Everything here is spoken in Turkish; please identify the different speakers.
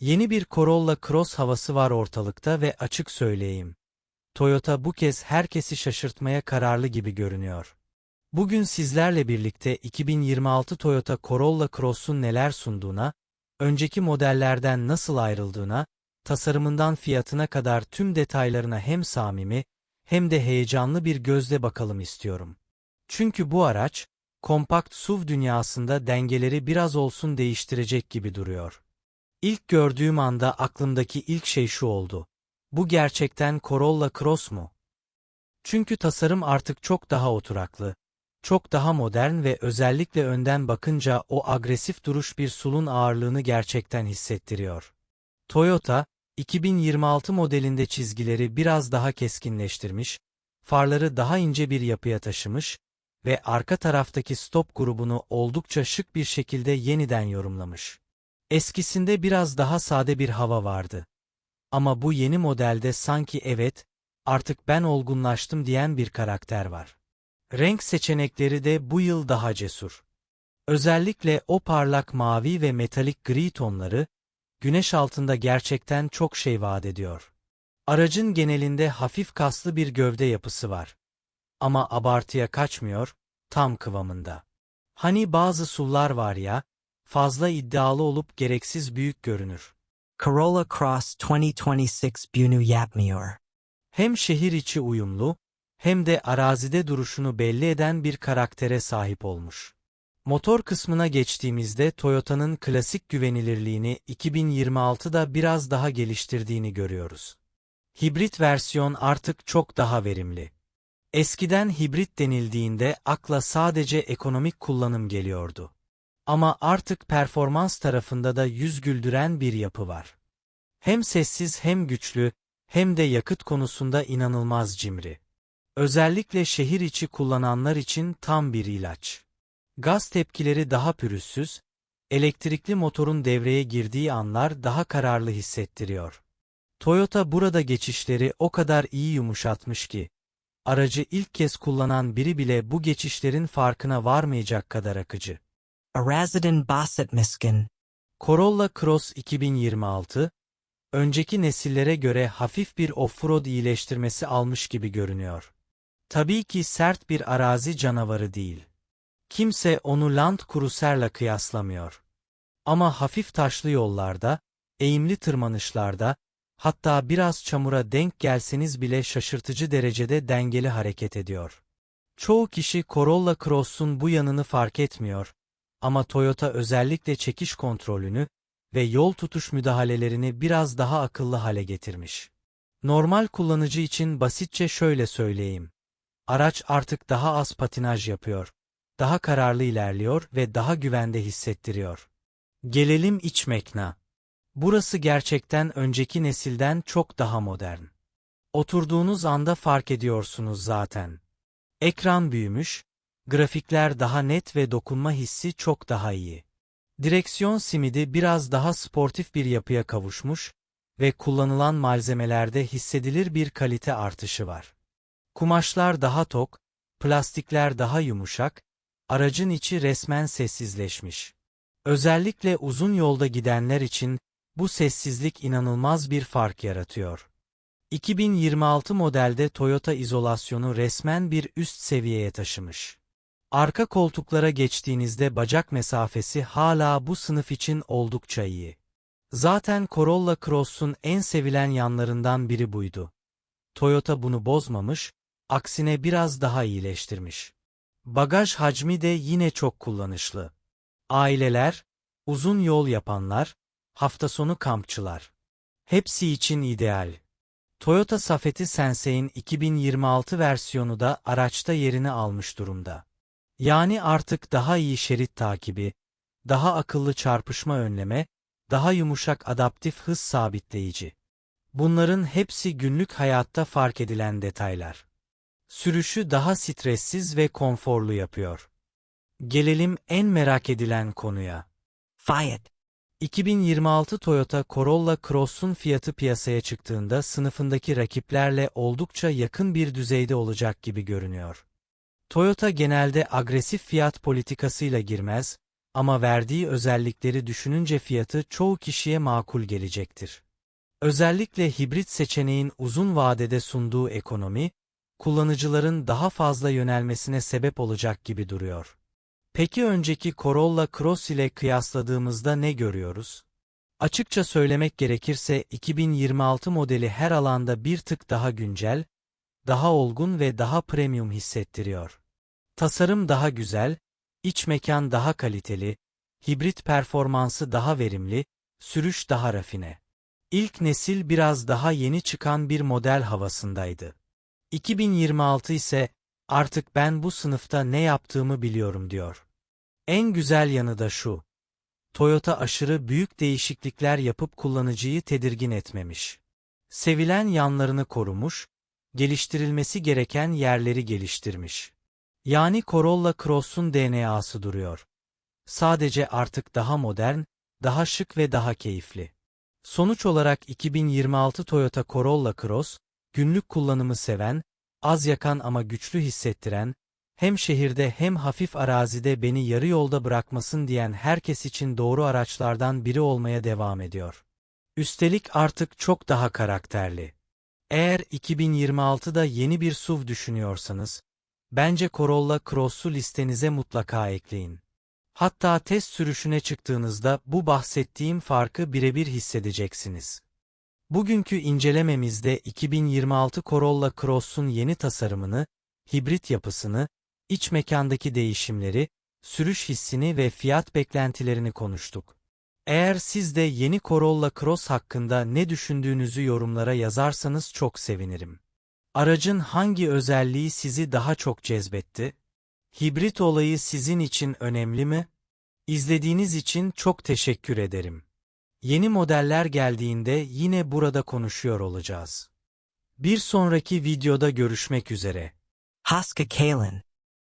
Speaker 1: Yeni bir Corolla Cross havası var ortalıkta ve açık söyleyeyim. Toyota bu kez herkesi şaşırtmaya kararlı gibi görünüyor. Bugün sizlerle birlikte 2026 Toyota Corolla Cross'un neler sunduğuna, önceki modellerden nasıl ayrıldığına, tasarımından fiyatına kadar tüm detaylarına hem samimi hem de heyecanlı bir gözle bakalım istiyorum. Çünkü bu araç, kompakt SUV dünyasında dengeleri biraz olsun değiştirecek gibi duruyor. İlk gördüğüm anda aklımdaki ilk şey şu oldu. Bu gerçekten Corolla Cross mu? Çünkü tasarım artık çok daha oturaklı, çok daha modern ve özellikle önden bakınca o agresif duruş bir sulun ağırlığını gerçekten hissettiriyor. Toyota, 2026 modelinde çizgileri biraz daha keskinleştirmiş, farları daha ince bir yapıya taşımış ve arka taraftaki stop grubunu oldukça şık bir şekilde yeniden yorumlamış. Eskisinde biraz daha sade bir hava vardı. Ama bu yeni modelde sanki evet, artık ben olgunlaştım diyen bir karakter var. Renk seçenekleri de bu yıl daha cesur. Özellikle o parlak mavi ve metalik gri tonları, güneş altında gerçekten çok şey vaat ediyor. Aracın genelinde hafif kaslı bir gövde yapısı var. Ama abartıya kaçmıyor, tam kıvamında. Hani bazı SUV'lar var ya, fazla iddialı olup gereksiz büyük görünür.
Speaker 2: Corolla Cross 2026 bunu yapmıyor.
Speaker 1: Hem şehir içi uyumlu, hem de arazide duruşunu belli eden bir karaktere sahip olmuş. Motor kısmına geçtiğimizde Toyota'nın klasik güvenilirliğini 2026'da biraz daha geliştirdiğini görüyoruz. Hibrit versiyon artık çok daha verimli. Eskiden hibrit denildiğinde akla sadece ekonomik kullanım geliyordu. Ama artık performans tarafında da yüz güldüren bir yapı var. Hem sessiz hem güçlü, hem de yakıt konusunda inanılmaz cimri. Özellikle şehir içi kullananlar için tam bir ilaç. Gaz tepkileri daha pürüzsüz, elektrikli motorun devreye girdiği anlar daha kararlı hissettiriyor. Toyota burada geçişleri o kadar iyi yumuşatmış ki, aracı ilk kez kullanan biri bile bu geçişlerin farkına varmayacak kadar akıcı.
Speaker 2: Arazidan bahsetmişken,
Speaker 1: Corolla Cross 2026, önceki nesillere göre hafif bir offroad iyileştirmesi almış gibi görünüyor. Tabii ki sert bir arazi canavarı değil. Kimse onu Land Cruiser'la kıyaslamıyor. Ama hafif taşlı yollarda, eğimli tırmanışlarda, hatta biraz çamura denk gelseniz bile şaşırtıcı derecede dengeli hareket ediyor. Çoğu kişi Corolla Cross'un bu yanını fark etmiyor ama Toyota özellikle çekiş kontrolünü ve yol tutuş müdahalelerini biraz daha akıllı hale getirmiş. Normal kullanıcı için basitçe şöyle söyleyeyim. Araç artık daha az patinaj yapıyor, daha kararlı ilerliyor ve daha güvende hissettiriyor. Gelelim iç mekna. Burası gerçekten önceki nesilden çok daha modern. Oturduğunuz anda fark ediyorsunuz zaten. Ekran büyümüş, grafikler daha net ve dokunma hissi çok daha iyi. Direksiyon simidi biraz daha sportif bir yapıya kavuşmuş ve kullanılan malzemelerde hissedilir bir kalite artışı var. Kumaşlar daha tok, plastikler daha yumuşak, aracın içi resmen sessizleşmiş. Özellikle uzun yolda gidenler için bu sessizlik inanılmaz bir fark yaratıyor. 2026 modelde Toyota izolasyonu resmen bir üst seviyeye taşımış. Arka koltuklara geçtiğinizde bacak mesafesi hala bu sınıf için oldukça iyi. Zaten Corolla Cross'un en sevilen yanlarından biri buydu. Toyota bunu bozmamış, aksine biraz daha iyileştirmiş. Bagaj hacmi de yine çok kullanışlı. Aileler, uzun yol yapanlar, hafta sonu kampçılar. Hepsi için ideal. Toyota Safety Sensei'in 2026 versiyonu da araçta yerini almış durumda. Yani artık daha iyi şerit takibi, daha akıllı çarpışma önleme, daha yumuşak adaptif hız sabitleyici. Bunların hepsi günlük hayatta fark edilen detaylar. Sürüşü daha stressiz ve konforlu yapıyor. Gelelim en merak edilen konuya.
Speaker 2: Fiat,
Speaker 1: 2026 Toyota Corolla Cross'un fiyatı piyasaya çıktığında sınıfındaki rakiplerle oldukça yakın bir düzeyde olacak gibi görünüyor. Toyota genelde agresif fiyat politikasıyla girmez, ama verdiği özellikleri düşününce fiyatı çoğu kişiye makul gelecektir. Özellikle hibrit seçeneğin uzun vadede sunduğu ekonomi, kullanıcıların daha fazla yönelmesine sebep olacak gibi duruyor. Peki önceki Corolla Cross ile kıyasladığımızda ne görüyoruz? Açıkça söylemek gerekirse 2026 modeli her alanda bir tık daha güncel, daha olgun ve daha premium hissettiriyor. Tasarım daha güzel, iç mekan daha kaliteli, hibrit performansı daha verimli, sürüş daha rafine. İlk nesil biraz daha yeni çıkan bir model havasındaydı. 2026 ise artık ben bu sınıfta ne yaptığımı biliyorum diyor. En güzel yanı da şu. Toyota aşırı büyük değişiklikler yapıp kullanıcıyı tedirgin etmemiş. Sevilen yanlarını korumuş, geliştirilmesi gereken yerleri geliştirmiş. Yani Corolla Cross'un DNA'sı duruyor. Sadece artık daha modern, daha şık ve daha keyifli. Sonuç olarak 2026 Toyota Corolla Cross, günlük kullanımı seven, az yakan ama güçlü hissettiren, hem şehirde hem hafif arazide beni yarı yolda bırakmasın diyen herkes için doğru araçlardan biri olmaya devam ediyor. Üstelik artık çok daha karakterli. Eğer 2026'da yeni bir SUV düşünüyorsanız, bence Corolla Cross'u listenize mutlaka ekleyin. Hatta test sürüşüne çıktığınızda bu bahsettiğim farkı birebir hissedeceksiniz. Bugünkü incelememizde 2026 Corolla Cross'un yeni tasarımını, hibrit yapısını, iç mekandaki değişimleri, sürüş hissini ve fiyat beklentilerini konuştuk. Eğer siz de yeni Corolla Cross hakkında ne düşündüğünüzü yorumlara yazarsanız çok sevinirim. Aracın hangi özelliği sizi daha çok cezbetti? Hibrit olayı sizin için önemli mi? İzlediğiniz için çok teşekkür ederim. Yeni modeller geldiğinde yine burada konuşuyor olacağız. Bir sonraki videoda görüşmek üzere.
Speaker 2: Haska Kalin.